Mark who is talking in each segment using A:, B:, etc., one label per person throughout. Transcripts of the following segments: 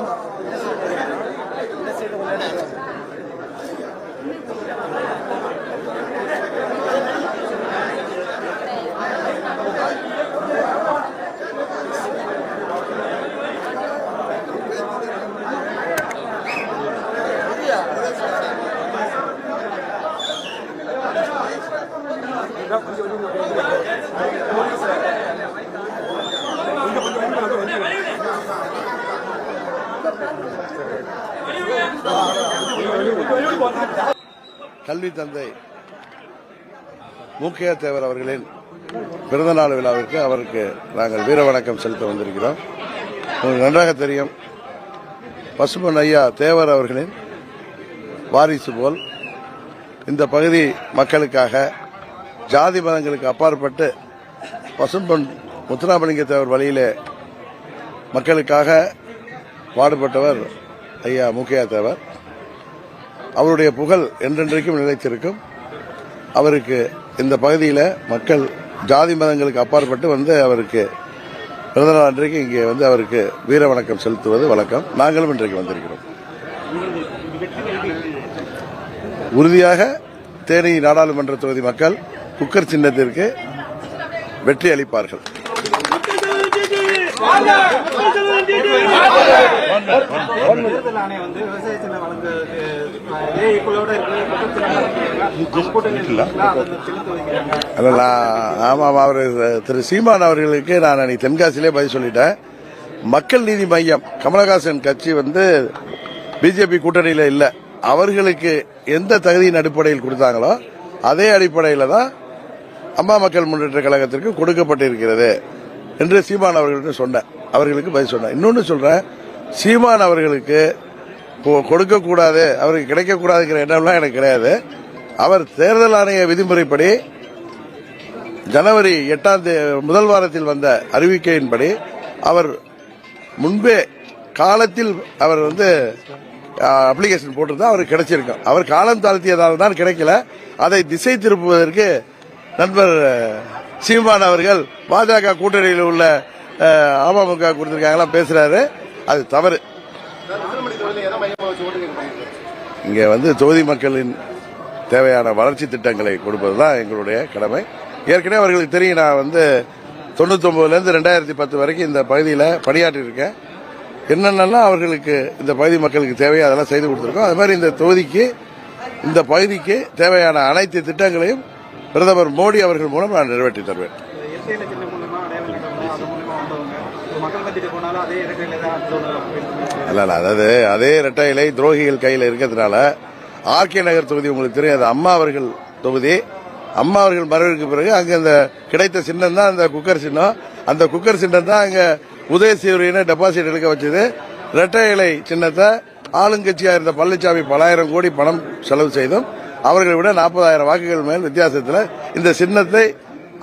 A: Thank you.
B: கல்வி தந்தை மூக்கையா தேவர் அவர்களின் பிறந்தநாள் விழாவிற்கு அவருக்கு நாங்கள் வீர வணக்கம் செலுத்த வந்திருக்கிறோம். உங்களுக்கு நன்றாக தெரியும். பசுமன் ஐயா தேவர் அவர்களின் வாரிசு போல் இந்த பகுதி மக்களுக்காக ஜாதி மதங்களுக்கு அப்பாற்பட்டு பசும்பொன் முத்துராமலிங்க தேவர் வழியிலே மக்களுக்காக பாடுபட்டவர் ஐயா முக்கியா தேவர் அவருடைய புகழ் என்றென்றைக்கும் நிலைத்திருக்கும். அவருக்கு இந்த பகுதியில் மக்கள் ஜாதி மதங்களுக்கு அப்பாற்பட்டு வந்து அவருக்கு பிறந்தநாள் அன்றைக்கு இங்கே வந்து அவருக்கு வீர வணக்கம் செலுத்துவது வழக்கம். நாங்களும் இன்றைக்கு வந்திருக்கிறோம். உறுதியாக தேனி நாடாளுமன்ற தொகுதி மக்கள் குக்கர் சின்னத்திற்கு வெற்றி அளிப்பார்கள்.
A: தேர்தல் ஆணையம் வந்து வழங்கு
B: ஆமாம் அவர் திரு சீமான் அவர்களுக்கு நான் அன்னைக்கு தென்காசியிலே பதில் சொல்லிட்டேன். மக்கள் நீதி மையம் கமலஹாசன் கட்சி வந்து பிஜேபி கூட்டணியில் இல்லை. அவர்களுக்கு எந்த தகுதியின் அடிப்படையில் கொடுத்தாங்களோ அதே அடிப்படையில் தான் அம்மா மக்கள் முன்னேற்ற கழகத்திற்கு கொடுக்கப்பட்டிருக்கிறது. என்று சீமான் அவர்கள்ட்ட சொன்னேன். அவர்களுக்கு பதில் சொன்னேன். இன்னொன்று சொல்றேன். சீமான் அவர்களுக்கு கொடுக்கக்கூடாது அவருக்கு கிடைக்கக்கூடாதுங்கிற எண்ணம்லாம் எனக்கு கிடையாது. அவர் தேர்தல் ஆணைய விதிமுறைப்படி ஜனவரி எட்டாம் தேதி முதல் வாரத்தில் வந்த அறிவிக்கையின்படி அவர் முன்பே காலத்தில் அவர் வந்து அப்ளிகேஷன் போட்டிருந்தா அவருக்கு கிடைச்சிருக்கும். அவர் காலம் தாழ்த்தியதால் தான் கிடைக்கல. அதை திசை திருப்புவதற்கு நண்பர் சீமான் அவர்கள் பாஜக கூட்டணியில் உள்ள அமமுக கொடுத்திருக்காங்களாம் பேசுறாரு. அது தவறு. இங்க வந்து தொகுதி மக்களின் தேவையான வளர்ச்சி திட்டங்களை கொடுப்பதுதான் எங்களுடைய கடமை. ஏற்கனவே அவர்களுக்கு தெரியும் நான் வந்து தொண்ணூத்தொன்பதுல இருந்து ரெண்டாயிரத்தி பத்து வரைக்கும் இந்த பகுதியில் பணியாற்றி இருக்கேன் என்னென்னலாம் அவர்களுக்கு இந்த பகுதி மக்களுக்கு தேவையோ அதெல்லாம் செய்து கொடுத்துருக்கோம். அது மாதிரி இந்த தொகுதிக்கு இந்த பகுதிக்கு தேவையான அனைத்து திட்டங்களையும் பிரதமர் மோடி அவர்கள் மூலம் நான் நிறைவேற்றி தருவேன். அல்ல அதாவது அதே இரட்டை இலை துரோகிகள் கையில் இருக்கிறதுனால ஆர்கே நகர் தொகுதி உங்களுக்கு தெரியும் அது அம்மா அவர்கள் தொகுதி. அம்மா அவர்கள் மறைவுக்கு பிறகு அங்க அந்த கிடைத்த சின்னம் தான் அந்த குக்கர் சின்னம். அந்த குக்கர் சின்னம் தான் அங்க உதயசூரியனை டெபாசிட் எடுக்க வச்சது. இரட்டை இலை சின்னத்தை ஆளுங்கட்சியா இருந்த பழனிசாமி பலாயிரம் கோடி பணம் செலவு செய்தும் அவர்களை விட நாற்பதாயிரம் வாக்குகள் மேல் வித்தியாசத்தில் இந்த சின்னத்தை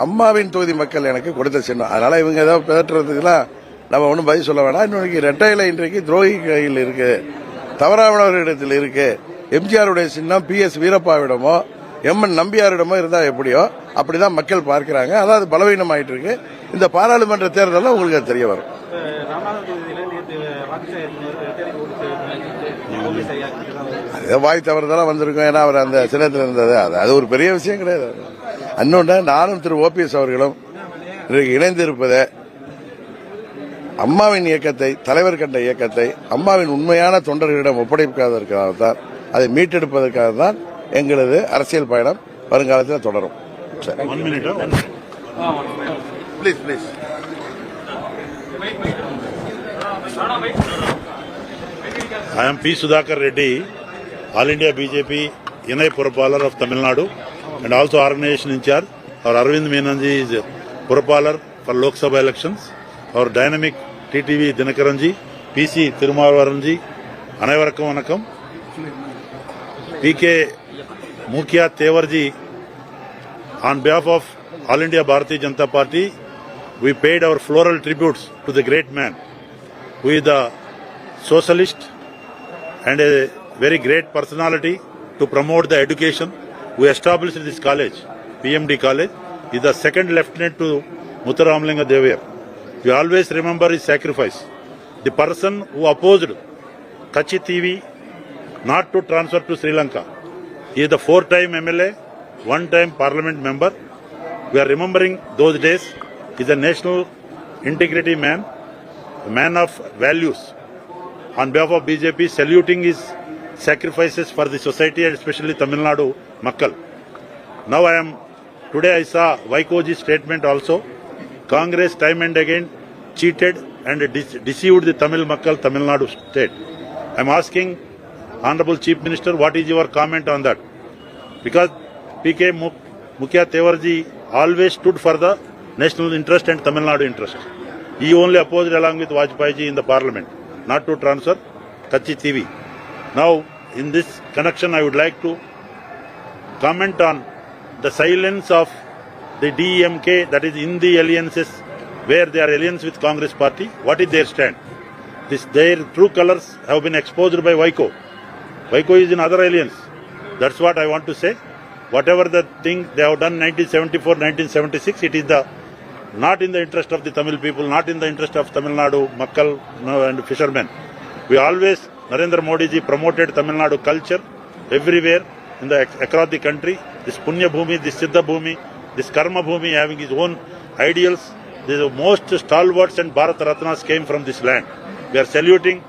B: அம்மாவின் தொகுதி மக்கள் எனக்கு கொடுத்த சின்னம். அதனால இவங்க ஏதோ பேட்டுறதுக்கெல்லாம் நம்ம ஒன்றும் பதில் சொல்ல வேண்டாம் இன்னைக்கு ரெட்டையில இன்றைக்கு துரோகி கையில் இருக்கு. தவறானவர்களிடத்தில் இருக்கு. எம்ஜிஆருடைய சின்னம் பி எஸ் வீரப்பாவிடமோ எம் என் நம்பியாரிடமோ இருந்தா எப்படியோ அப்படிதான் மக்கள் பார்க்கிறாங்க. அதாவது பலவீனம் ஆயிட்டு இருக்கு. இந்த பாராளுமன்ற தேர்தலில் உங்களுக்கு அது தெரிய வரும். வாய் தவறுதெல்லாம் வந்திருக்கும். ஏன்னா அவர் அந்த சின்னத்தில் இருந்தது. அது அது ஒரு பெரிய விஷயம் கிடையாது. இன்னொன்று நானும் திரு ஓபிஎஸ் அவர்களும் இன்றைக்கு இணைந்திருப்பதை அம்மாவின் இயக்கத்தை தலைவர் கண்ட இயக்கத்தை அம்மாவின் உண்மையான தொண்டர்களிடம் ஒப்படைப்பதற்காக தான் அதை மீட்டெடுப்பதற்காக தான் எங்களது அரசியல் பயணம் வருங்காலத்தில் தொடரும். Please please
C: I am P. Sudhakar Reddy, all India BJP ఇనై పురపాలర్ of Tamil Nadu and also organisation incharge our Arvind మీనంజీ is పురపాలర్ for Lok Sabha elections. Our dynamic TTV దినకరంజీ PC తిరుమలవరంజీ అనయవరకం వనకం పీకే ముఖ్యా తేవర్జీ on behalf of all India Bharatiya Janata party we paid our floral tributes to the great man who the socialist and a very great personality to promote the education. We established this college, PMD College, is the second lieutenant to Muttaramlinga Devar. We always remember his sacrifice. The person who opposed Kachi TV not to transfer to Sri Lanka. He is the four-time MLA, one-time parliament member. We are remembering those days. He is a national integrity man, a man of values. On behalf of BJP, saluting his sacrifices for the society and especially Tamil Nadu Makkal. Now I am, today I saw Vaikoji's statement also. Congress time and again cheated and deceived the Tamil Makkal, Tamil Nadu state. I am asking Honorable Chief Minister, what is your comment on that? Because PK Muk- Mukhya Tewarji always stood for the national interest and Tamil Nadu interest. He only opposed along with Vajpayee in the parliament, not to transfer Kachi TV. Now, in this connection, I would like to comment on the silence of the DMK, that is in the alliances, where they are alliance with Congress party. What is their stand? This, their true colors have been exposed by Vaiko. Vaiko is in other alliance. That's what I want to say. Whatever the thing they have done 1974, 1976, it is the not in the interest of the Tamil people, not in the interest of Tamil Nadu, Makkal and fishermen. We always, Narendra Modi ji promoted Tamil Nadu culture everywhere in the across the country. This Punya Bhumi, this Siddha Bhumi, this Karma Bhumi having his own ideals. The most stalwarts and Bharat Ratnas came from this land. We are saluting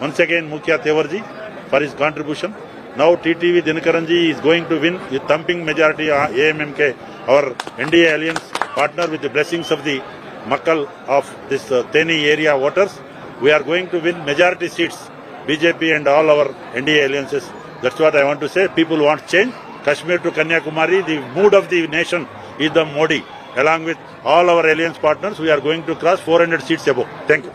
C: once again Mukhya Tewarji for his contribution. Now TTV Dinakaranji is going to win with thumping majority uh, AMMK, our NDA alliance partner with the blessings of the Makkal of this uh, Teni area waters. We are going to win majority seats, BJP and all our NDA alliances. That's what I want to say. People want change. Kashmir to Kanyakumari, the mood of the nation is the Modi. Along with all our alliance partners, we are going to cross 400 seats above. Thank you.